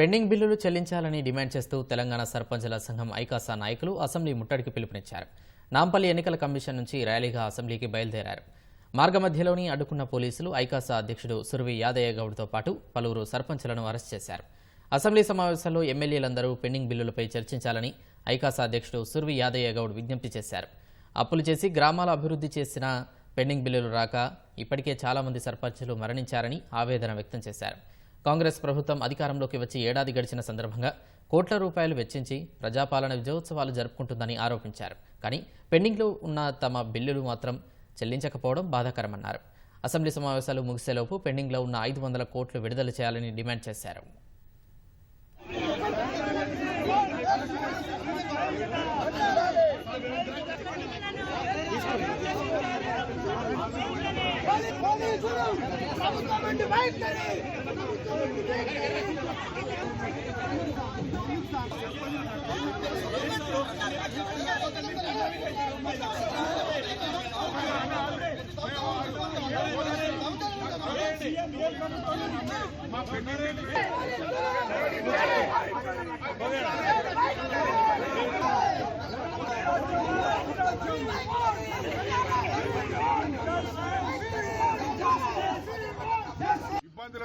Pending బిల్లులు చెల్లించాలని demand చేస్తూ తెలంగాణ సర్పంచ్ల సంఘం ఐకాసా నాయకులు అసెంబ్లీ ముట్టడికి పిలుపునిచ్చారు. నాంపల్లి ఎన్నికల కమిషన్ నుంచి ర్యాలీగా అసెంబ్లీకి బయలుదేరారు. మార్గమధ్యలోని అడ్డుకున్న పోలీసులు ఐకాసా అధ్యక్షుడు సురవి యాదయ్య గౌడ్తో పాటు పలువురు సర్పంచులను అరెస్ట్ చేశారు. అసెంబ్లీ సమావేశంలో ఎమ్మెల్యేలందరూ పెండింగ్ బిల్లులపై చర్చించాలని ఐకాసా అధ్యక్షుడు సుర్వి యాదయ్య గౌడ్ విజ్ఞప్తి చేశారు. అప్పులు చేసి గ్రామాల అభివృద్ధి చేసిన పెండింగ్ బిల్లులు రాక ఇప్పటికే చాలా మంది సర్పంచులు మరణించారని ఆవేదన వ్యక్తం చేశారు. కాంగ్రెస్ ప్రభుత్వం అధికారంలోకి వచ్చి ఏడాది గడిచిన సందర్భంగా కోట్ల రూపాయలు వెచ్చించి ప్రజాపాలన విజయోత్సవాలు జరుపుకుంటుందని ఆరోపించారు కానీ పెండింగ్లో ఉన్న తమ బిల్లులు మాత్రం చెల్లించకపోవడం బాధాకరమన్నారు అసెంబ్లీ సమావేశాలు ముగిసేలోపు పెండింగ్లో ఉన్న ఐదు వందల కోట్లు విడుదల చేయాలని డిమాండ్ చేశారు మా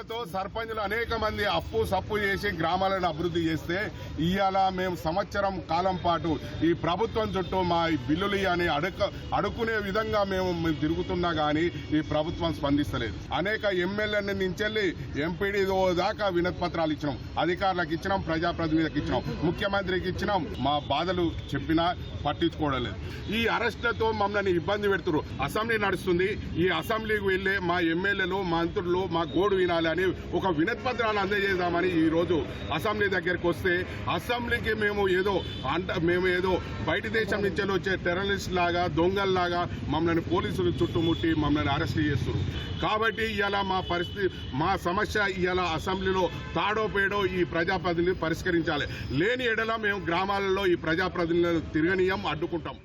ఇబ్బందులతో సర్పంచులు అనేక మంది అప్పు సప్పు చేసి గ్రామాలను అభివృద్ధి చేస్తే ఇవాళ మేము సంవత్సరం కాలం పాటు ఈ ప్రభుత్వం చుట్టూ మా బిల్లులు అని అడుక అడుక్కునే విధంగా మేము తిరుగుతున్నా కానీ ఈ ప్రభుత్వం స్పందిస్తలేదు. అనేక ఎమ్మెల్యేల నుంచి ఎంపీడీ దాకా వినతి పత్రాలు ఇచ్చినాం. అధికారులకు ఇచ్చినాం ప్రజాప్రతినిధులకు ఇచ్చినాం. ముఖ్యమంత్రికి ఇచ్చినాం. మా బాధలు చెప్పినా పట్టించుకోవడం లేదు. ఈ అరెస్టులతో మమ్మల్ని ఇబ్బంది పెడుతున్నారు అసెంబ్లీ నడుస్తుంది. ఈ అసెంబ్లీకి వెళ్ళే మా ఎమ్మెల్యేలు మంత్రులు మా గోడు వినాలి అని ఒక వినతి అందజేద్దామని ఈ రోజు అసెంబ్లీ దగ్గరికి వస్తే అసెంబ్లీకి మేము ఏదో అంట మేము ఏదో బయట దేశం నుంచి వచ్చే టెర్రరిస్ట్ లాగా దొంగల్లాగా మమ్మల్ని పోలీసులు చుట్టుముట్టి మమ్మల్ని అరెస్ట్ చేస్తున్నారు. కాబట్టి ఇవాళ మా పరిస్థితి మా సమస్య ఇవాళ అసెంబ్లీలో తాడో పేడో ఈ ప్రజాప్రతినిధులు పరిష్కరించాలి. లేని ఎడల మేము గ్రామాలలో ఈ ప్రజాప్రతినిధులను తిరగనీయం అడ్డుకుంటాం.